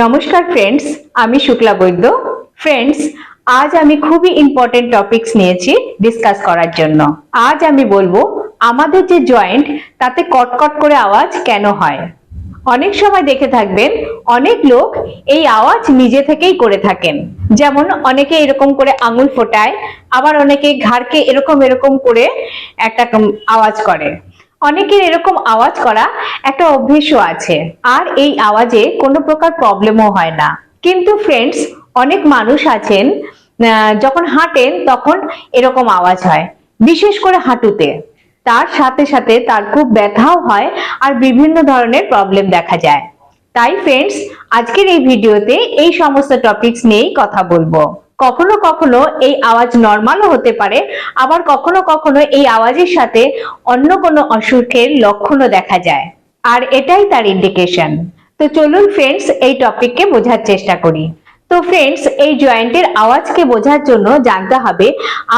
নমস্কার ফ্রেন্ডস আমি শুক্লা বৈদ্য। ফ্রেন্ডস আজ আমি খুবই ইম্পর্টেন্ট টপিকস নিয়েছি ডিসকাস করার জন্য। আজ আমি বলব, আমাদের যে জয়েন্ট তাতে কটকট করে আওয়াজ কেন হয়? অনেক সময় দেখে থাকবেন, অনেক লোক এই আওয়াজ নিজে থেকেই করে থাকেন। যেমন অনেকে এরকম করে আঙুল ফোটায়, আবার অনেকে ঘাড়কে এরকম এরকম করে একটা আওয়াজ করে। অনেকের এরকম আওয়াজ করা একটা অভ্যেসও আছে। আর এই আওয়াজে কোনো প্রকার প্রবলেমও হয় না। কিন্তু ফ্রেন্ডস অনেক মানুষ আছেন যখন হাঁটেন তখন এরকম আওয়াজ হয়। বিশেষ করে হাঁটুতে। তার সাথে সাথে তার খুব ব্যথাও হয় আর বিভিন্ন ধরনের প্রবলেম দেখা যায়। তাই ফ্রেন্ডস আজকের এই ভিডিওতে এই সমস্ত টপিকস নিয়েই কথা বলব। কখনো কখনো এই আওয়াজ নর্মালও হতে পারে, আবার কখনো কখনো এই আওয়াজের সাথে অন্য কোনো অসুখের লক্ষণও দেখা যায়। আর এটাই তার ইন্ডিকেশন তো চলুন ফ্রেন্ডস এই টপিককে বোঝার চেষ্টা করি। তো ফ্রেন্ডস এই জয়েন্টের আওয়াজকে বোঝার জন্য জানতে হবে,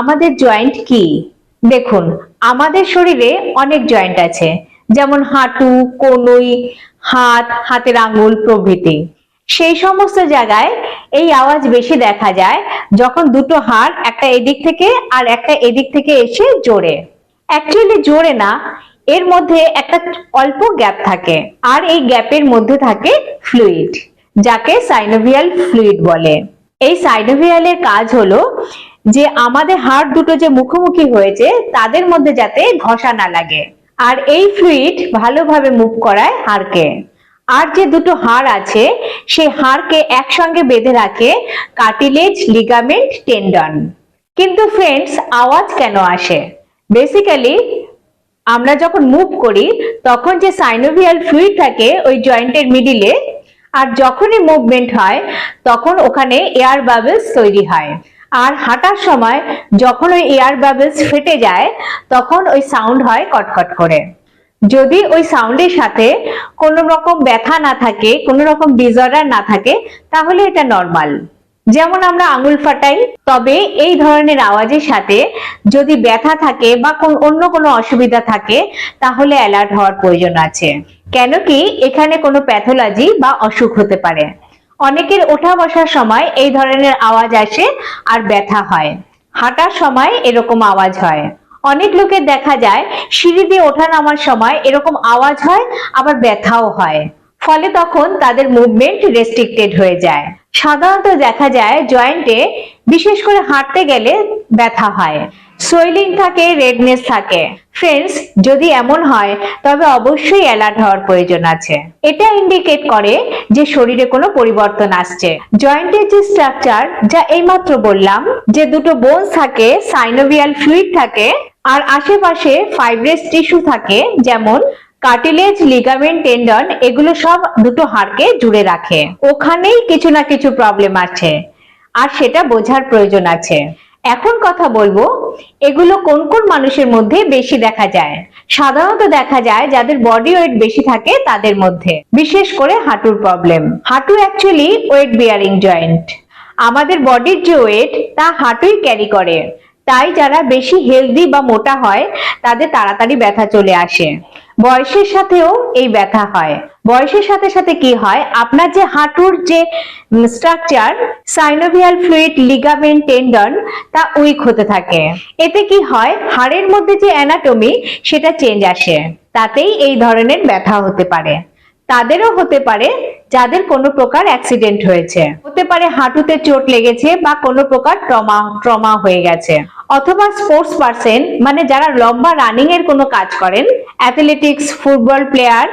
আমাদের জয়েন্ট কি? দেখুন, আমাদের শরীরে অনেক জয়েন্ট আছে। যেমন হাঁটু, কনুই, হাত, হাতের আঙ্গুল প্রভৃতি। সেই সমস্ত জায়গায় এই আওয়াজ বেশি দেখা যায় যখন দুটো হাড় একটা এদিক থেকে আর একটা এদিক থেকে এসে জোরে। অ্যাকচুয়ালি জোরে না, এর মধ্যে একটা অল্প গ্যাপ থাকে আর এই গ্যাপের মধ্যে থাকে ফ্লুইড যাকে সাইনোভিয়াল ফ্লুইড বলে। এই সাইনোভিয়ালের কাজ হলো যে আমাদের হাড় দুটো যে মুখোমুখি হয়েছে তাদের মধ্যে যাতে ঘষা না লাগে, আর এই ফ্লুইড ভালোভাবে মুভ করায় হাড়কে। আর যে দুটো হাড় আছে, সেই হাড়কে একসঙ্গে বেঁধে রাখে কার্টিলেজ লিগামেন্ট টেন্ডন কিন্তু ফ্রেন্ডস আওয়াজ কেন আসে? বেসিক্যালি আমরা যখন মুভ করি, তখন যে সাইনোভিয়াল ফ্লুইড থাকে ওই জয়েন্টের মিডিলে আর যখনই মুভমেন্ট হয়, তখন ওখানে এয়ার বাবলস তৈরি হয়। আর হাঁটার সময় যখন ওই এয়ার বাবলস ফেটে যায়, তখন ওই সাউন্ড হয় কটকট করে। যদি ওই সাউন্ডের সাথে কোনো রকম ব্যথা না থাকে, কোনো রকম ডিসঅর্ডার না থাকে, তাহলে এটা নর্মাল যেমন আমরা আঙুল ফাটাই, তবে এই ধরনের আওয়াজের সাথে যদি ব্যথা থাকে বা অন্য কোনো অসুবিধা থাকে, তাহলে অ্যালার্ট হওয়ার প্রয়োজন আছে। কেন কি এখানে কোনো প্যাথোলজি বা অসুখ হতে পারে। অনেকের ওঠা বসার সময় এই ধরনের আওয়াজ আসে আর ব্যথা হয়। হাঁটার সময় এরকম আওয়াজ হয়। অনেক লোকের দেখা যায়, সিঁড়ি দিয়ে ওঠা নামার সময় এরকম আওয়াজ হয়, আবার ব্যথাও হয়। ফলে তখন তাদের মুভমেন্ট রেস্ট্রিক্টেড হয়ে যায়। সাধারণত দেখা যায় জয়েন্টে বিশেষ করে হাঁটতে গেলে ব্যথা হয়। সোয়েলিং থাকে রেডনেস থাকে। ফ্রেন্ডস যদি এমন হয়, তবে অবশ্যই অ্যালার্ট হওয়ার প্রয়োজন আছে। এটা ইন্ডিকেট করে যে শরীরে কোনো পরিবর্তন আসছে। জয়েন্টের যে স্ট্রাকচার যা এইমাত্র বললাম, যে দুটো বোনস থাকে সাইনোভিয়াল ফ্লুইড থাকে আর আশেপাশে ফাইব্রেস টিস্যু থাকে, যেমন কার্টিলেজ লিগামেন্ট টেন্ডন এগুলো সব দুটো হাড়কে জুড়ে রাখে। ওখানেই কিছু না কিছু প্রবলেম আছে, আর সেটা বোঝার প্রয়োজন আছে। এখন কথা বলব, এগুলো কোন কোন মানুষের মধ্যে বেশি দেখা যায়? সাধারণত দেখা যায় যাদের বডি ওয়েট বেশি থাকে তাদের মধ্যে, বিশেষ করে হাঁটুর প্রবলেম হাঁটু অ্যাকচুয়ালি ওয়েট বিয়ারিং জয়েন্ট আমাদের বডির যে ওয়েট তা হাঁটুই ক্যারি করে। তাই যারা বেশি হেলদি বা মোটা হয়, তাদের তাড়াতাড়ি ব্যথা চলে আসে। বয়সের সাথেও এই ব্যথা হয়। বয়সের সাথে সাথে কি হয়? আপনার যে হাঁটুর যে structure synovial fluid ligament tendon তা উইক হতে থাকে। এতে কি হয়? হাড়ের মধ্যে যে অ্যানাটমি সেটা চেঞ্জ আসে। তাতেই এই ধরনের ব্যথা হতে পারে। তাদেরও হতে পারে যাদের কোনো প্রকার অ্যাক্সিডেন্ট হয়েছে। হতে পারে হাঁটুতে চোট লেগেছে বা কোনো প্রকার ট্রমা ট্রমা হয়ে গেছে। অথবা স্পোর্টস পার্সন মানে যারা লম্বা রানিং এর কোনো কাজ করেন অ্যাথলেটিক্স ফুটবল প্লেয়ার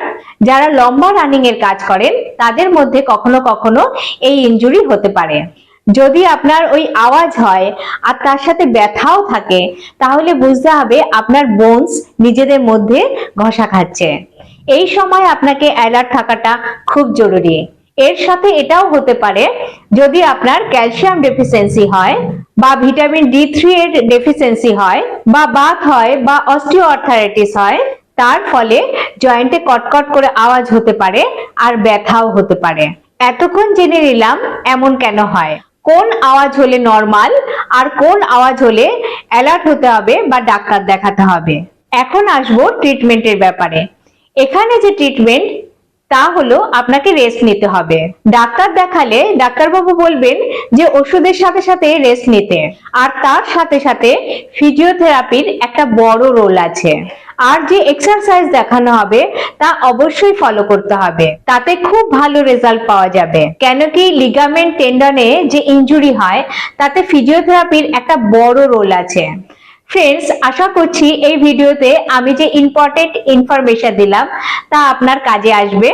যারা লম্বা রানিং এর কাজ করেন, তাদের মধ্যে কখনো কখনো এই ইনজুরি হতে পারে। যদি আপনার ওই আওয়াজ হয় আর তার সাথে ব্যথাও থাকে, তাহলে বুঝতে হবে আপনার বোনস নিজেদের মধ্যে ঘষা খাচ্ছে। এই সময় আপনাকে অ্যালার্ট থাকাটা খুব জরুরি। এর সাথে এটাও হতে পারে, যদি আপনার ক্যালসিয়াম ডেফিসিয়েন্সি হয় বা ভিটামিন ডি থ্রি এর ডেফিসিয়েন্সি হয় বা বাত হয় বা অস্টিও হয়, তার ফলে জয়েন্টে কটকট করে আওয়াজ হতে পারে আর ব্যথাও হতে পারে। এতক্ষণ জেনে নিলাম এমন কেন হয়। কোন আওয়াজ হলে নর্মাল আর কোন আওয়াজ হলে অ্যালার্ট হতে হবে বা ডাক্তার দেখাতে হবে। এখন আসব ট্রিটমেন্টের ব্যাপারে। এখানে যে ট্রিটমেন্ট তা হলো আপনাকে রেস্ট নিতে হবে। ডাক্তার দেখালে ডাক্তারবাবু বলবেন যে ওষুধের সাথে সাথে রেস্ট নিতে। আর তার সাথে সাথে ফিজিওথেরাপির একটা বড় রোল আছে। আর যে এক্সারসাইজ দেখানো হবে তা অবশ্যই ফলো করতে হবে। তাতে খুব ভালো রেজাল্ট পাওয়া যাবে। কেন কি লিগামেন্ট টেন্ডনে যে ইনজুরি হয়, তাতে ফিজিওথেরাপির একটা বড় রোল আছে। ফ্রেন্ডস আশা করছি এই ভিডিওতে আমি যে ইম্পর্টেন্ট ইনফরমেশন দিলাম, তা আপনার কাজে আসবে।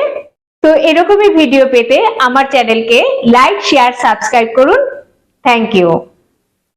তো এরকমই ভিডিও পেতে আমার চ্যানেলকে লাইক শেয়ার সাবস্ক্রাইব করুন। Thank you